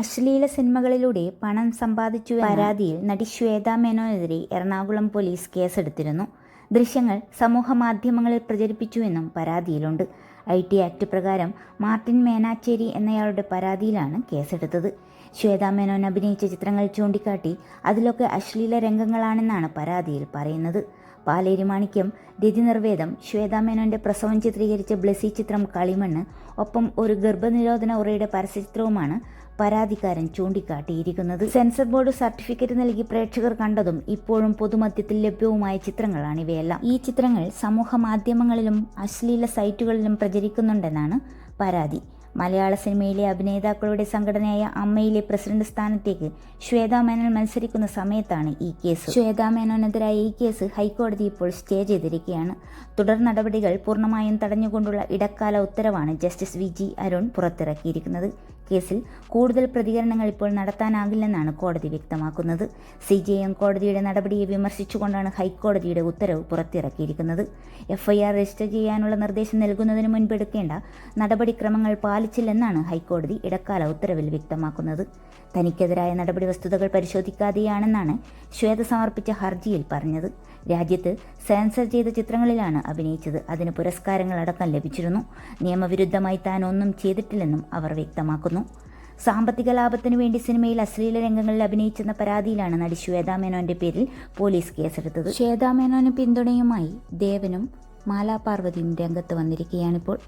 അശ്ലീല സിനിമകളിലൂടെ പണം സമ്പാദിച്ചു പരാതിയിൽ നടി ശ്വേത മേനോനെതിരെ എറണാകുളം പോലീസ് കേസെടുത്തിരുന്നു. ദൃശ്യങ്ങൾ സമൂഹ മാധ്യമങ്ങളിൽ പ്രചരിപ്പിച്ചുവെന്നും പരാതിയിലുണ്ട്. ഐ ടി ആക്ട് പ്രകാരം മാർട്ടിൻ മേനാച്ചേരി എന്നയാളുടെ പരാതിയിലാണ് കേസെടുത്തത്. ശ്വേത മേനോൻ അഭിനയിച്ച ചിത്രങ്ങൾ ചൂണ്ടിക്കാട്ടി അതിലൊക്കെ അശ്ലീല രംഗങ്ങളാണെന്നാണ് പരാതിയിൽ പറയുന്നത്. പാലേരി മാണിക്യം രതി നിർവേദം ശ്വേതാ മേനോന്റെ പ്രസവം ചിത്രീകരിച്ച ബ്ലസി ചിത്രം കളിമണ്ണ് ഒപ്പം ഒരു ഗർഭനിരോധന ഉറയുടെ പരസ്യചിത്രവുമാണ് പരാതിക്കാരൻ ചൂണ്ടിക്കാട്ടിയിരിക്കുന്നത്. സെൻസർ ബോർഡ് സർട്ടിഫിക്കറ്റ് നൽകി പ്രേക്ഷകർ കണ്ടതും ഇപ്പോഴും പൊതുമധ്യത്തിൽ ലഭ്യവുമായ ചിത്രങ്ങളാണ് ഇവയെല്ലാം. ഈ ചിത്രങ്ങൾ സമൂഹ മാധ്യമങ്ങളിലും അശ്ലീല സൈറ്റുകളിലും പ്രചരിക്കുന്നുണ്ടെന്നാണ് പരാതി. മലയാള സിനിമയിലെ അഭിനേതാക്കളുടെ സംഘടനയായ അമ്മയിലെ പ്രസിഡന്റ് സ്ഥാനത്തേക്ക് ശ്വേതാ മേനോൻ മത്സരിക്കുന്ന സമയത്താണ് ഈ കേസ്. ശ്വേതാ മേനോനെതിരായ ഈ കേസ് ഹൈക്കോടതി ഇപ്പോൾ സ്റ്റേ ചെയ്തിരിക്കുകയാണ്. തുടർ നടപടികൾ പൂർണമായും തടഞ്ഞുകൊണ്ടുള്ള ഇടക്കാല ഉത്തരവാണ് ജസ്റ്റിസ് വി ജി അരുൺ പുറത്തിറക്കിയിരിക്കുന്നത്. കേസിൽ കൂടുതൽ പ്രതികരണങ്ങൾ ഇപ്പോൾ നടത്താനാകില്ലെന്നാണ് കോടതി വ്യക്തമാക്കുന്നത്. സി ജെ എം കോടതിയുടെ നടപടിയെ വിമർശിച്ചുകൊണ്ടാണ് ഹൈക്കോടതിയുടെ ഉത്തരവ് പുറത്തിറക്കിയിരിക്കുന്നത്. എഫ്ഐആർ രജിസ്റ്റർ ചെയ്യാനുള്ള നിർദ്ദേശം നൽകുന്നതിന് മുൻപ് എടുക്കേണ്ട നടപടിക്രമങ്ങൾ പാലിച്ചില്ലെന്നാണ് ഹൈക്കോടതി ഇടക്കാല ഉത്തരവിൽ വ്യക്തമാക്കുന്നത്. തനിക്കെതിരായ നടപടി വസ്തുതകൾ പരിശോധിക്കാതെയാണെന്നാണ് ശ്വേത സമർപ്പിച്ച ഹർജിയിൽ പറഞ്ഞത്. രാജ്യത്ത് സെൻസർ ചെയ്ത ചിത്രങ്ങളിലാണ് അഭിനയിച്ചത്. അതിന് പുരസ്കാരങ്ങൾ അടക്കം ലഭിച്ചിരുന്നു. നിയമവിരുദ്ധമായി താൻ ഒന്നും ചെയ്തിട്ടില്ലെന്നും അവർ വ്യക്തമാക്കുന്നു. സാമ്പത്തിക ലാഭത്തിനു വേണ്ടി സിനിമയിൽ അശ്ലീല രംഗങ്ങളിൽ അഭിനയിച്ചെന്ന പരാതിയിലാണ് നടി ശ്വേതാ മേനോന്റെ പേരിൽ പോലീസ് കേസെടുത്തത്. ശ്വേതാ മേനോന് പിന്തുണയുമായി ദേവനും മാലാ പാർവതിയും രംഗത്ത് വന്നിരിക്കുകയാണിപ്പോൾ.